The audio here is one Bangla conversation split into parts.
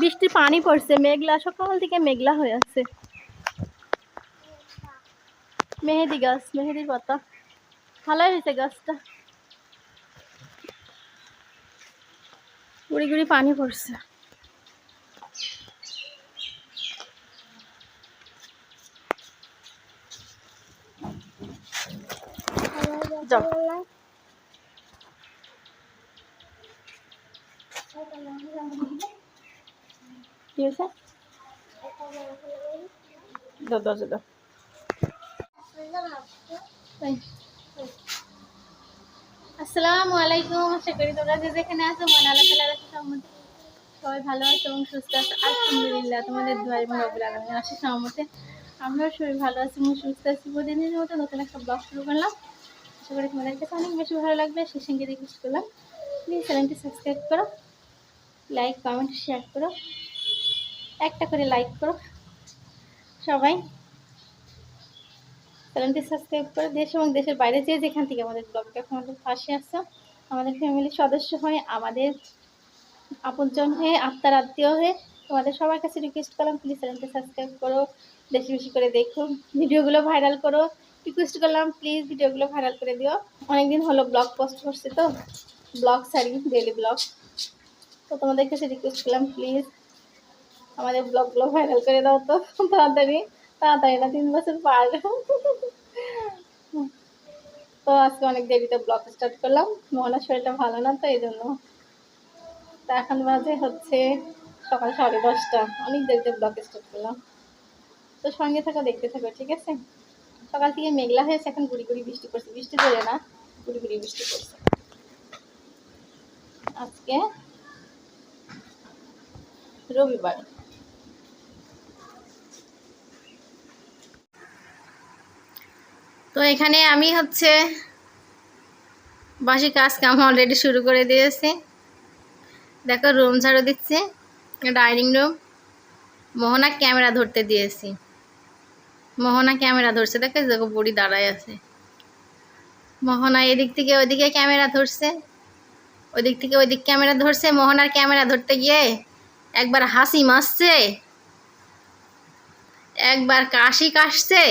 বৃষ্টির পানি পড়ছে, মেঘলা, সকাল থেকে মেঘলা হয়ে আছে। মেহেদি গাছ, মেহেদির পাতা। ভালোই হয়েছে গাছটা। গুড়ি গুড়ি পানি পড়ছে। যাও। আসসালামু আলাইকুম, আশা সবাই ভালো আছে এবং সুস্থ আছে। আলহামদুলিল্লাহ, তোমাদের মহাবুল আলমের আশা সহমতে। আমরাও সবাই ভালো আছি এবং সুস্থ আছি। প্রতিদিনের মতো নতুন একটা ব্লগ শুরু করলাম। আশা করি তোমাদের কাছে অনেক বেশি ভালো লাগবে। সেই সঙ্গে রিকোয়েস্ট করলাম। প্লিজ চ্যানেলটি সাবস্ক্রাইব করো। লাইক কমেন্ট শেয়ার করো। একটা করে লাইক করো। সবাই চ্যানেলটি সাবস্ক্রাইব করে দেশ এবং দেশের বাইরে যে যেখান থেকে আমাদের ব্লগটা এখন আমাদের পাশে আসছো আমাদের ফ্যামিলির সদস্য হয়ে, আমাদের আপনজন হয়ে, আত্মার আত্মীয় হয়ে, তোমাদের সবার কাছে রিকোয়েস্ট করলাম প্লিজ চ্যানেলটি সাবস্ক্রাইব করো। বেশি বেশি করে দেখো। ভিডিওগুলো ভাইরাল করো। রিকোয়েস্ট করলাম প্লিজ ভিডিওগুলো ভাইরাল করে দিও। অনেকদিন হলো ব্লগ পোস্ট করছে তো। ব্লগ সারি ডেলি ব্লগ তো তোমাদের কাছে রিকোয়েস্ট করলাম প্লিজ আমাদের ব্লগগুলো ভাইরাল করে দাও তো, তাড়াতাড়ি তাড়াতাড়ি না, তিন বছর পার। তো আজকে অনেক দেরিতে ব্লগ স্টার্ট করলাম মোহনার শরীরটা ভালো না তো এই জন্য তো এখন বাজে হচ্ছে সকাল সাড়ে দশটা, অনেক দেরিতে ব্লগ স্টার্ট করলাম। তো সঙ্গে থাকা, দেখতে থাকো, ঠিক আছে? সকাল থেকে মেঘলা হয়েছে, এখন গুড়ি গুড়ি বৃষ্টি পড়ছে, বৃষ্টি চলে না, গুড়ি গুড়ি বৃষ্টি পড়ছে। আজকে রবিবার। তো এখানে আমি হচ্ছে বাসি কাজ কাম অলরেডি শুরু করে দিয়েছি। দেখো রুম ঝাড়ু দিচ্ছি ডাইনিং রুম মোহনা ক্যামেরা ধরতে দিয়েছি। মোহনা ক্যামেরা ধরছে, দেখো দেখো বুড়ি দাঁড়ায় আছে। মোহনা এদিক থেকে ওইদিকে ক্যামেরা ধরছে, ওইদিক থেকে ওইদিক ক্যামেরা ধরছে, মোহনার ক্যামেরা ধরতে গিয়ে একবার হাসি মাসছে? একবার কাশি কাশছে?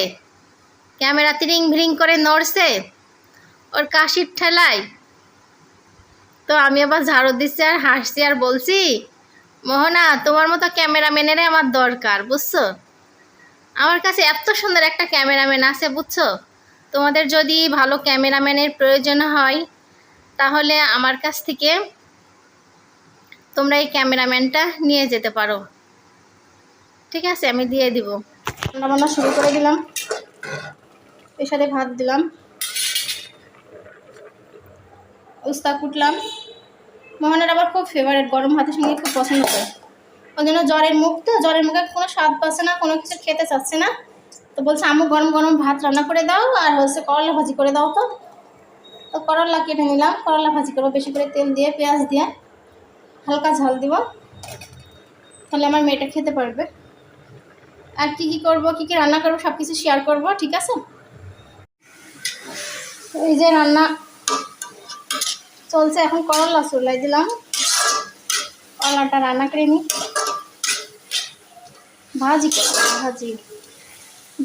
ক্যামেরা তিরিং ভিরিং করে নড়ছে? ওর কাশির ঠেলায়? তো আমি আবার ঝাড়ু দিচ্ছি আর হাসছি আর বলছি, মোহনা, তোমার মতো ক্যামেরাম্যানেরে আমার দরকার, বুঝছ? আমার কাছে এত সুন্দর একটা ক্যামেরাম্যান আছে, বুঝছ? তোমাদের যদি ভালো ক্যামেরাম্যানের প্রয়োজন হয়, তাহলে আমার কাছ থেকে তোমরা এই ক্যামেরাম্যানটা নিয়ে যেতে পারো। ঠিক আছে, আমি দিয়ে দিব। রান্না বান্না শুরু করে দিলাম। এর সাথে ভাত দিলাম। উস্তা কুটলাম। মোহনের আবার খুব ফেভারেট গরম ভাতের সঙ্গে খুব পছন্দ করে। ওই জন্য জ্বরের মুখ তো, জ্বরের মুখে কোনো স্বাদ পাচ্ছে না, কোনো কিছু খেতে চাচ্ছে না। তো বলছে আমু গরম গরম ভাত রান্না করে দাও, আর হচ্ছে করলা ভাজি করে দাও তো। তো করলা কেটে নিলাম, করলা ভাজি করব, বেশি করে তেল দিয়ে, পেঁয়াজ দিয়ে। হালকা ঝাল দিব। তাহলে আমার মেয়েটা খেতে পারবে। আর কি কি করব, কি কি রান্না করব সব কিছু শেয়ার করব, ঠিক আছে? এই যে রান্না চলছে, এখন করলা চুলাই দিলাম। করলাটা রান্না করে নিই। ভাজি ভাজি।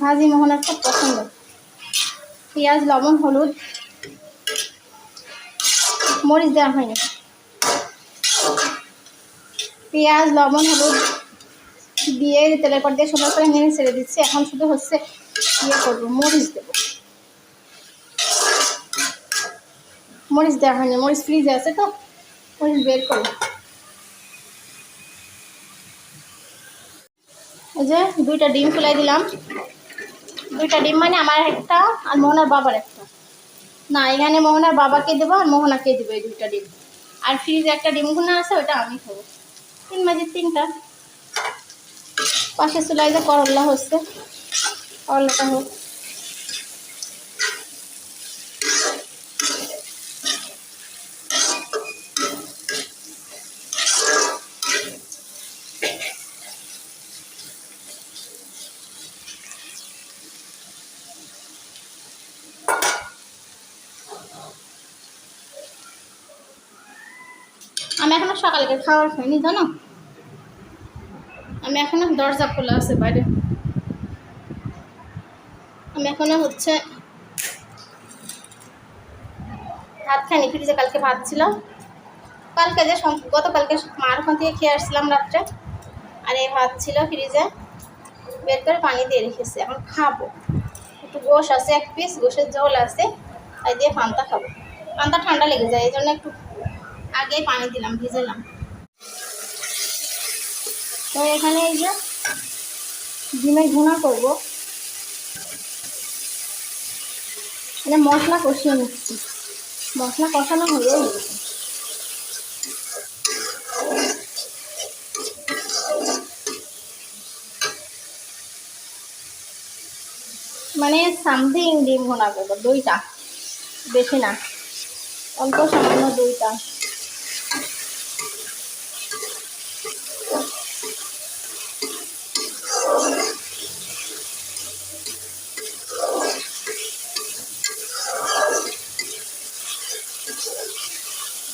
ভাজি মোহনের খুব পছন্দ। পেঁয়াজ, লবণ, হলুদ। মরিচ দেওয়া হয়নি। পেঁয়াজ, লবণ, হলুদ দিয়ে তেলের পর দিয়ে সুন্দর করে নেড়ে ছেড়ে দিচ্ছি। এখন শুধু হচ্ছে ইয়ে করব, মরিচ দেবো। মরিচ দেওয়া হয়নি, মরিচ ফ্রিজে আছে তো, মরিচ বের করি এই যে দুইটা ডিম ফুলাই দিলাম। দুইটা ডিম মানে আমার একটা আর মোহনার বাবার একটা। না, এখানে মোহনার বাবাকে দেবো আর মোহনাকে দেবো এই দুইটা ডিম। আর ফ্রিজে একটা ডিম আছে, ওটা আমি খাব। তিন মাঝে তিনটা। পাশে চুলাই যে করল্লা হচ্ছে করলাটা হোক। আমি এখনও সকালকে খাবার খাইনি, জানো? আমি এখনও দরজা খোলা আছে বাইরে। আমি এখনও হচ্ছে ভাত খাইনি, ফ্রিজে কালকে ভাত ছিল। কালকে যে গতকালকে মার ওখান থেকে খেয়ে আসছিলাম রাত্রে। আর এই ভাত ছিল ফ্রিজে। বের করে পানি দিয়ে রেখেছি, এখন খাব। একটু গোশ আছে, এক পিস গোশের জল আছে, তাই দিয়ে পান্তা খাব। পান্তা ঠান্ডা লেগে যায়, এই জন্য একটু আগেই পানি দিলাম, ভিজালাম। তো এখানে এই যে ডিমের ঘুনা করব। মানে মশলা কষিয়ে নিচ্ছি। মশলা কষানো হয়ে মানে সামথিং ডিম ভোনা করব, দুইটা। বেশি না, অল্প সামান্য দুইটা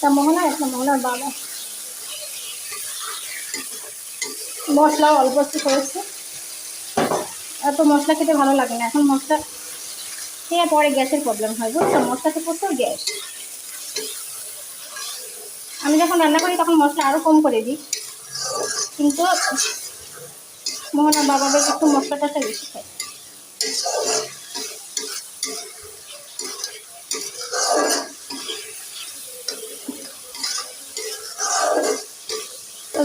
তা মোহনা বাবা। মশলাও অল্প একটু করেছে। এত মশলা খেতে ভালো লাগে না। এখন মশলা খেয়ে পরে গ্যাসের প্রবলেম হয়, বুঝছ? মশলাতে প্রচুর গ্যাস। আমি যখন রান্না করি তখন মশলা আরও কম করে দিই। কিন্তু মোহনার বাবা বেশ একটু মশলাটাতে বেশি খায়।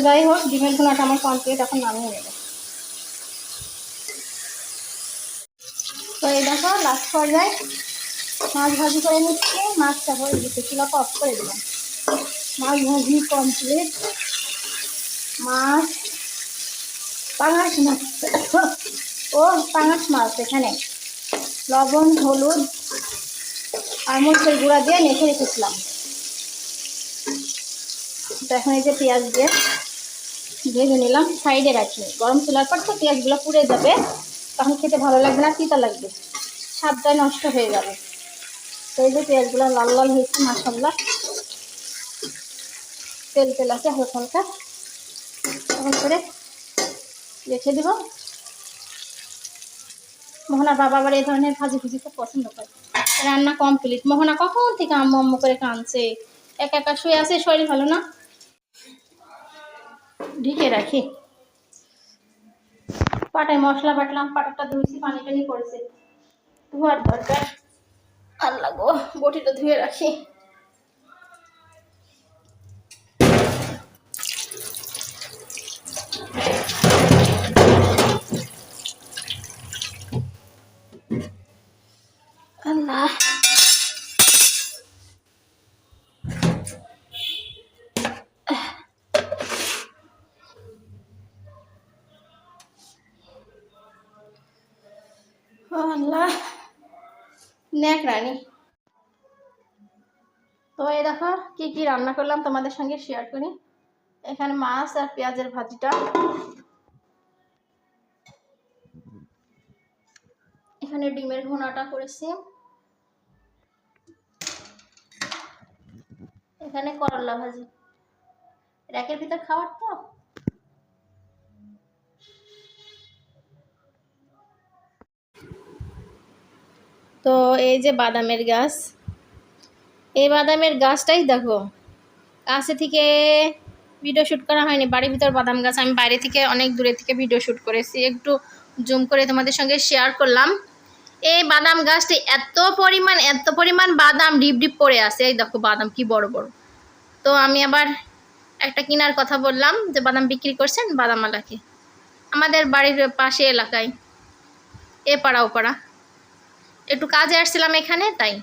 যাই হোক, ডিমের ঘোনাটা আমার কমপ্লিট এখন নামিয়ে নেবে। তো এই দেখো লাস্ট পর্যায়ে মাছ ভাজি করে নিচ্ছি। মাছটা করে দিচ্ছি চুলাটা অফ করে দিলাম। মাছ ভাজি কমপ্লিট মাছ, পাঙাশ মাছ। ও, পাঙাশ মাছ এখানে। লবণ, হলুদ আর মরিচের গুঁড়া দিয়ে মেখে রেখেছিলাম। এখন এই যে পেঁয়াজ দিয়ে ভেজে নিলাম, সাইডে রাখি। গরম চুলার পর তো পেঁয়াজগুলো পুড়ে যাবে, তখন খেতে ভালো লাগবে না, তিতা লাগবে। স্বাদটা নষ্ট হয়ে যাবে। এই যে পেঁয়াজগুলো লাল লাল হয়েছে মাসাল্লা তেল তেল আছে, হালকা হালকা। তখন করে রেখে দিব। মোহনা বাবা আবার এই ধরনের ভাজি ভুজি খুব পছন্দ করে। রান্না কমপ্লিট মোহনা কখন থেকে আম্মু আম্মু করে কাঁদছে? একা একা শুয়ে আছে, শরীর ভালো না? ঢেকে রাখি। পাটায় মশলা বাটলাম, পাটাটা ধুয়েছি পানি টানি পড়েছে। ধোয়ার দরকার। আল্লাহ গো, বটিটা ধুয়ে রাখি। আল্লাহ। আল্লাহ। নেক রানী। তো এই দেখো, কি কি রান্না করলাম তোমাদের সঙ্গে শেয়ার করি। এখানে মাছ আর পেঁয়াজের ভাজিটা। এখানে ডিমের ঘোনাটা করেছি। এখানে করলা ভাজি। র্যাকের ভিতর খাবার তো? তো এই যে বাদামের গাছ। এই বাদামের গাছটাই দেখো, কাছে থেকে ভিডিও শ্যুট করা হয়নি, বাড়ির ভিতর বাদাম গাছ। আমি বাইরে থেকে অনেক দূরে থেকে ভিডিও শ্যুট করেছি, একটু জুম করে তোমাদের সঙ্গে শেয়ার করলাম। এই বাদাম গাছটি এত পরিমাণ এত পরিমাণ বাদাম ডিপ ডিপ পড়ে আছে। এই দেখো বাদাম কি বড় বড়। তো আমি আবার একটা কেনার কথা বললাম যে বাদাম বিক্রি করছেন বাদামওয়ালাকে। আমাদের বাড়ির পাশে এলাকায়, এ পাড়া ও পাড়া। একটু কাজে আসছিলাম এখানে, তাই।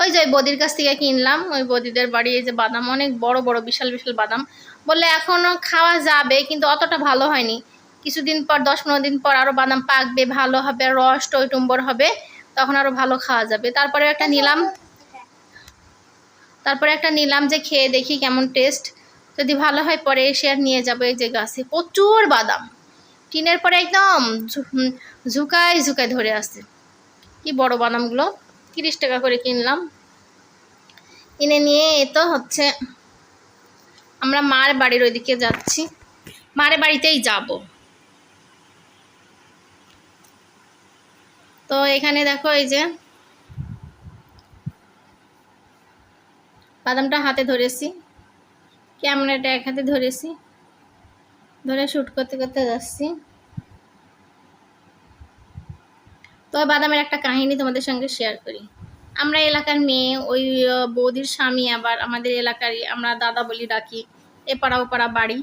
ওই যে বদির কাছ থেকে কিনলাম, ওই বদিদের বাড়ি, এই যে বাদাম, অনেক বড় বড়, বিশাল বিশাল বাদাম। বললে এখনও খাওয়া যাবে, কিন্তু অতটা ভালো হয়নি। কিছুদিন পর, দশ পনেরো দিন পর আরও বাদাম পাকবে, ভালো হবে, রস, টইটুম্বর হবে, তখন আরও ভালো খাওয়া যাবে। তারপরে একটা নিলাম, তারপরে একটা নিলাম যে খেয়ে দেখি কেমন টেস্ট। যদি ভালো হয়, পরে এসে আর নিয়ে যাব এই যে গাছে। প্রচুর বাদাম। টিনের পরে একদম ঝুকায় ঝুকায় ধরে আসছে কি বড় বাদামগুলো? তিরিশ টাকা করে কিনলাম। কিনে নিয়ে এ তো হচ্ছে, আমরা মার বাড়ির ওইদিকে যাচ্ছি। মার বাড়িতেই যাব। তো এখানে দেখো এই যে, বাদামটা হাতে ধরেছি। ক্যামেরাটা এক হাতে ধরেছি। ধরে শ্যুট করতে করতে যাচ্ছি। তো ওই বাদামের একটা কাহিনী তোমাদের সঙ্গে শেয়ার করি। আমরা এলাকার মেয়ে, ওই বৌদির স্বামী, আবার আমাদের এলাকারই, আমরা দাদা বলি ডাকি, এপাড়া ওপাড়া বাড়ি।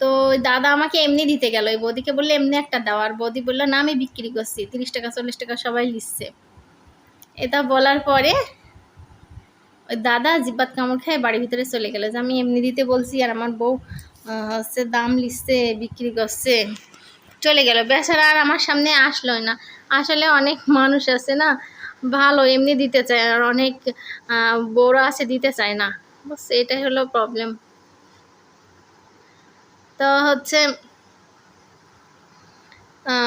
তো দাদা আমাকে এমনি দিতে গেল, ওই বৌদিকে বললে এমনি একটা দাও, আর বৌদি বলল, না, আমি বিক্রি করছি, তিরিশ টাকা, চল্লিশ টাকা সবাই লিখছে। এটা বলার পরে ওই দাদা জিব্বাত কামড় খেয়ে বাড়ির ভিতরে চলে গেল যে, আমি এমনি দিতে বলছি, আর আমার বউ হচ্ছে দাম লিখছে, বিক্রি করছে। চলে গেল। বেচারা আর আমার সামনে আসলোই না। আসলে অনেক মানুষ আছে না, ভালো এমনি দিতে চায় আর অনেক বড় আছে দিতে চায় না। বুঝছ এটাই হলো প্রবলেম তো হচ্ছে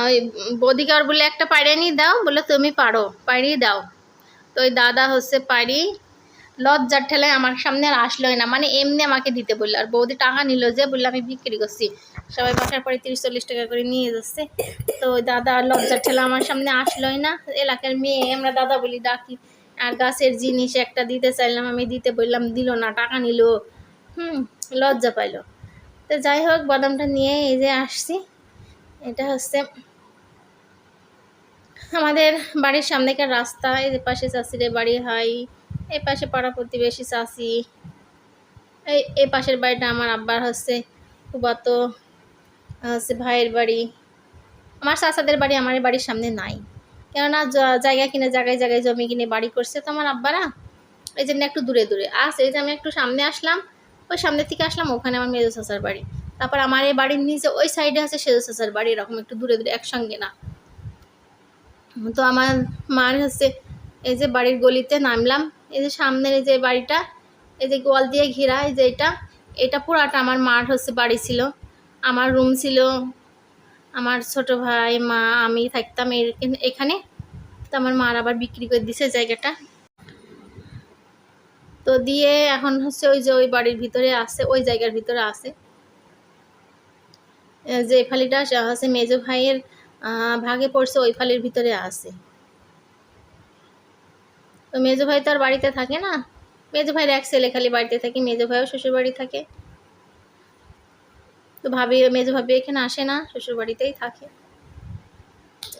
ওই বদিকার বলে একটা পাড়িয়ে নিয়ে দাও, বলে তুমি পারো, পাড়িয়ে দাও। তো ওই দাদা হচ্ছে পাড়ি লজ্জার ঠেলায় আমার সামনে আর আসলোই না। মানে এমনি আমাকে দিতে বলল। আর বৌদি টাকা নিল যে, বলল, আমি বিক্রি করছি। সবাই বাসার পরে তিরিশ চল্লিশ টাকা করে নিয়ে যাচ্ছে। তো দাদা আর লজ্জার ঠেলা আমার সামনে আসলোই না। এলাকার মেয়ে, আমরা দাদা বলি, ডাকি, আর গাছের জিনিস একটা দিতে চাইলাম। আমি দিতে বললাম, দিল না, টাকা নিল। হুম, লজ্জা পাইলো। তো যাই হোক, বাদামটা নিয়ে এই যে আসছি। এটা হচ্ছে আমাদের বাড়ির সামনেকার রাস্তা। এই যে পাশে চাষিদের বাড়ি হয়। এই পাশে পাড়া প্রতিবেশী চাষি এই এই পাশের বাড়িটা আমার আব্বার হচ্ছে ফুবাতো হচ্ছে ভাইয়ের বাড়ি। আমার চাচাদের বাড়ি আমার বাড়ির সামনে নাই। কেননা জায়গা কিনে জায়গায় জায়গায় জমি কিনে বাড়ি করছে তো আমার আব্বারা। এই জন্য একটু দূরে দূরে। আস এই যে আমি একটু সামনে আসলাম, ওই সামনে থেকে আসলাম, ওখানে আমার মেজো চাচার বাড়ি। তারপর আমার এই বাড়ির নিচে, ওই সাইডে আছে সেজো চাচার বাড়ি, এরকম একটু দূরে দূরে, একসঙ্গে না। তো আমার মার হচ্ছে এই যে বাড়ির গলিতে নামলাম, এই যে সামনের এই যে বাড়িটা, এই যে গোয়াল দিয়ে ঘেরা, এই যে এটা এটা পুরাটা আমার মার হচ্ছে বাড়ি ছিল। আমার রুম ছিল, আমার ছোট ভাই, মা, আমি থাকতাম এখানে। তো আমার মার আবার বিক্রি করে দিছে জায়গাটা। তো দিয়ে এখন হচ্ছে ওই যে ওই বাড়ির ভিতরে আছে, ওই জায়গার ভিতরে আছে। যে ফালিটা হচ্ছে মেজো ভাইয়ের ভাগে পড়ছে, ওই ফালির ভিতরে আছে। তো মেজো ভাই তো আর বাড়িতে থাকে না। মেজো ভাইয়ের এক ছেলে খালি বাড়িতে থাকে, মেজো ভাইও শ্বশুর বাড়ি থাকে। তো ভাবি, মেজো ভাবি এখানে আসে না, শ্বশুর বাড়িতেই থাকে।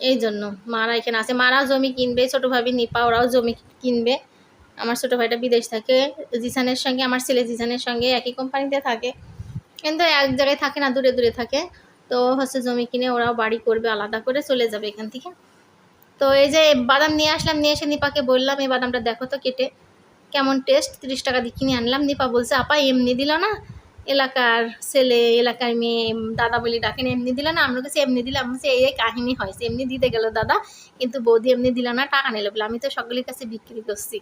এই জন্য মারা এখানে আসে। মারা জমি কিনবে, ছোটো ভাবি নিপা, ওরাও জমি কিনবে। আমার ছোটো ভাইটা বিদেশ থাকে। জিসানের সঙ্গে, আমার ছেলে জিসানের সঙ্গে একই কোম্পানিতে থাকে। কিন্তু এক জায়গায় থাকে না, দূরে দূরে থাকে। তো হচ্ছে জমি কিনে ওরাও বাড়ি করবে, আলাদা করে চলে যাবে এখান থেকে। তো এই যে বাদাম নিয়ে আসলাম, নিয়ে এসে নিপাকে বললাম, এই বাদামটা দেখো তো কেটে, কেমন টেস্ট তিরিশ টাকা দিয়ে কিনে আনলাম। নিপা বলছে, আপা, এমনি দিল না। এলাকার ছেলে, এলাকার মেয়ে দাদা বলি ডাকেন, এমনি দিল না। আমরা কাছে এমনি দিলাম। বলছি, এই কাহিনী হয়েছে, এমনি দিতে গেল দাদা, কিন্তু বৌদি এমনি দিল না, টাকা নিল। বলে, আমি তো সকলের কাছে বিক্রি করছি।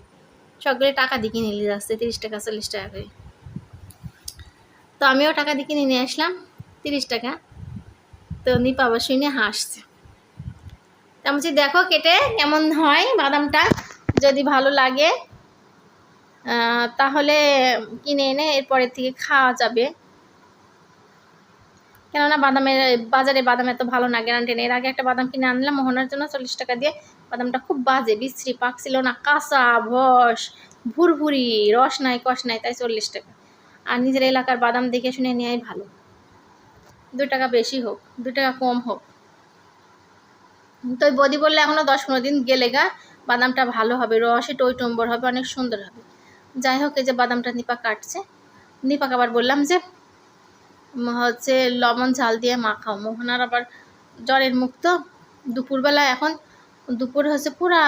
সকলে টাকা দিয়ে কিনে নিয়ে যাচ্ছে, তিরিশ টাকা, চল্লিশ টাকা করে। তো আমিও টাকা দিয়ে কিনে নিয়ে আসলাম, তিরিশ টাকা। তো নিপা আবার হাসছে। তা বলছি, দেখো কেটে কেমন হয় বাদামটা, যদি ভালো লাগে তাহলে কিনে এনে এরপরের থেকে খাওয়া যাবে। কেননা বাদামের, বাজারে বাদাম এত ভালো না গ্যারান্টি নেই। এর আগে একটা বাদাম কিনে আনলাম, মোহনার জন্য চল্লিশ টাকা দিয়ে। বাদামটা খুব বাজে, বিশ্রী পাকছিল না, কাঁচা, ভস, ভুরভুরি, রস নাই, কষ নাই, তাই চল্লিশ টাকা। আর নিজের এলাকার বাদাম দেখে শুনে নেওয়াই ভালো। দু টাকা বেশি হোক দু টাকা কম হোক। তো বদি বললে এখনও দশ পনেরো দিন গেলে গা, বাদামটা ভালো হবে, রসে টই টম্বর হবে, অনেক সুন্দর হবে। যাই হোক, এই যে বাদামটা নিপা কাটছে। নিপাক আবার বললাম যে হচ্ছে লবণ, ঝাল দিয়ে মাখাও। মোহনার আবার জ্বরের মুখ তো। দুপুরবেলা এখন দুপুর হচ্ছে পুরা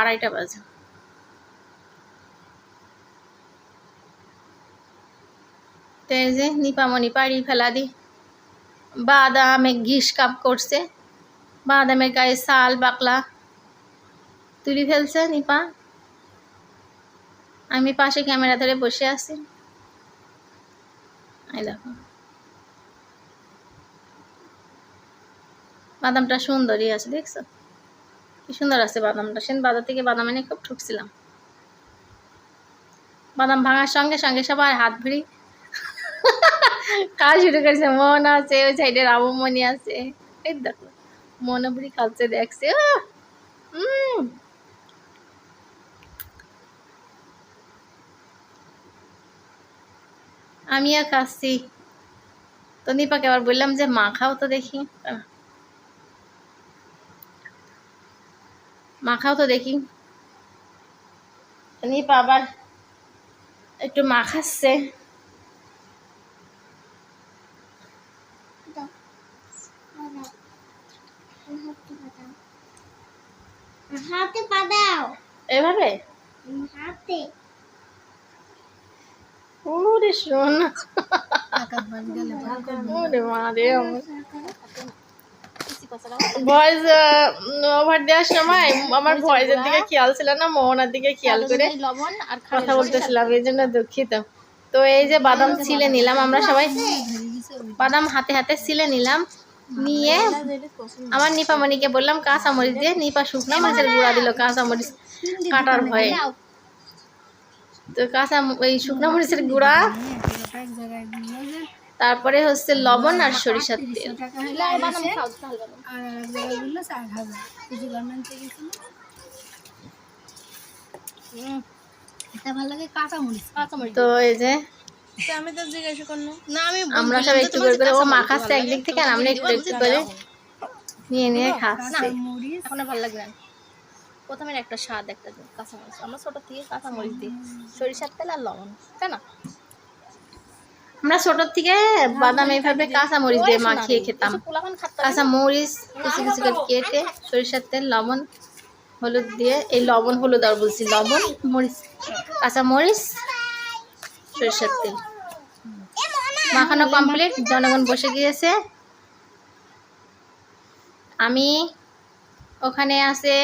আড়াইটা বাজে। তো এই যে নিপামণি পাড়ি ফেলা দি। বাদামে ঘিস কাপ করছে। বাদামের গায়ে শাল বাকলা। তুলি ফেলছে নিপা আমি পাশে ক্যামেরা ধরে বসে আছি। দেখো বাদামটা সুন্দরই আছে, দেখছ? কি সুন্দর আছে বাদামটা। সেন বাজার থেকে বাদাম এনে খুব ঠুকছিলাম। বাদাম ভাঙার সঙ্গে সঙ্গে সবাই হাত ভিড়ি কাজ শুরু করেছে, মন আছে, ওই সাইডে রামমণি আছে। এই দেখো। মনে বুড়ি খাচ্ছে দেখছে! উম। আমিও খাচ্ছি তো নিপাকে আবার বললাম যে, মা, খাও তো দেখি। মা, খাও তো দেখি। নিপা আবার একটু মা খাচ্ছে। হাতে পাদাও এভাবে? হাতে। ওরে সোনা। ওরে মা রে ভয়েস ওভার দেওয়ার সময় আমার ভয়েসের দিকে খেয়াল ছিল না মোহনার দিকে খেয়াল করে লবণ আর কথা বলতেছিলাম এই জন্য দুঃখিত। তো এই যে বাদাম ছিলে নিলাম আমরা সবাই। বাদাম হাতে হাতে ছিলে নিলাম। নিয়ে আমার নিপা নিপামণিকে বললাম কাঁচা মরিচ দিয়ে নিপা শুকনো মরিচের গুঁড়া দিল কাঁচা মরিচ কাটার ভয়ে। তো কাঁচা ওই শুকনো মরিচের গুঁড়া তারপরে হচ্ছে লবণ আর সরিষার তেল। তো এই যে আমি তো জিজ্ঞাসা করলাম। না আমি আমরা সব একটু করে করে ও মাখাচ্ছে একদিক থেকে আর আমরা একটু একটু করে নিয়ে নিয়ে খাচ্ছি। এখন ভালো লাগবে না। প্রথমে একটা স্বাদ একটা দিন কাঁচা মরিচ আমরা ছোট থেকে কাঁচা মরিচ দিই। সরিষার তেল আর লবণ তাই না? আমরা ছোট থেকে বাদাম এইভাবে কাঁচা মরিচ দিয়ে মাখিয়ে খেতাম। কাঁচা মরিচ কিছু কিছু করে কেটে সরিষার তেল লবণ হলুদ দিয়ে এই লবণ হলুদ আর বলছি লবণ মরিচ কাঁচা মরিচ সরিষার তেল মাখানো কমপ্লিট জনগণ বসে গিয়েছে। আমি ওখানে আছে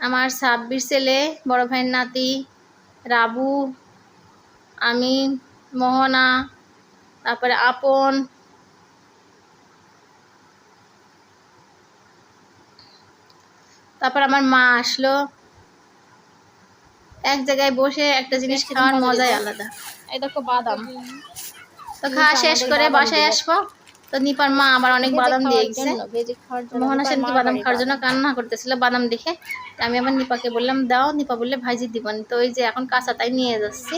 আমার ছাব্বিশ ছেলে, বড় ভাইয়ের নাতি, রাবু আমি মোহনা, তারপরে আপন। তারপর আমার মা আসলো। এক জায়গায় বসে একটা জিনিস খাওয়ার মজাই আলাদা। এই দেখো বাদাম। তো খাওয়া শেষ করে বাসায় আসব। তো নিপার মা আবার অনেক বাদাম দিয়ে গেছে সেন কি বাদাম খাওয়ার জন্য কান্না করতেছিল বাদাম দেখে। আমি আবার নিপাকে বললাম দাও। নিপা বললে ভাজি দিবেন তো ওই যে এখন কাঁচা তাই নিয়ে যাচ্ছি।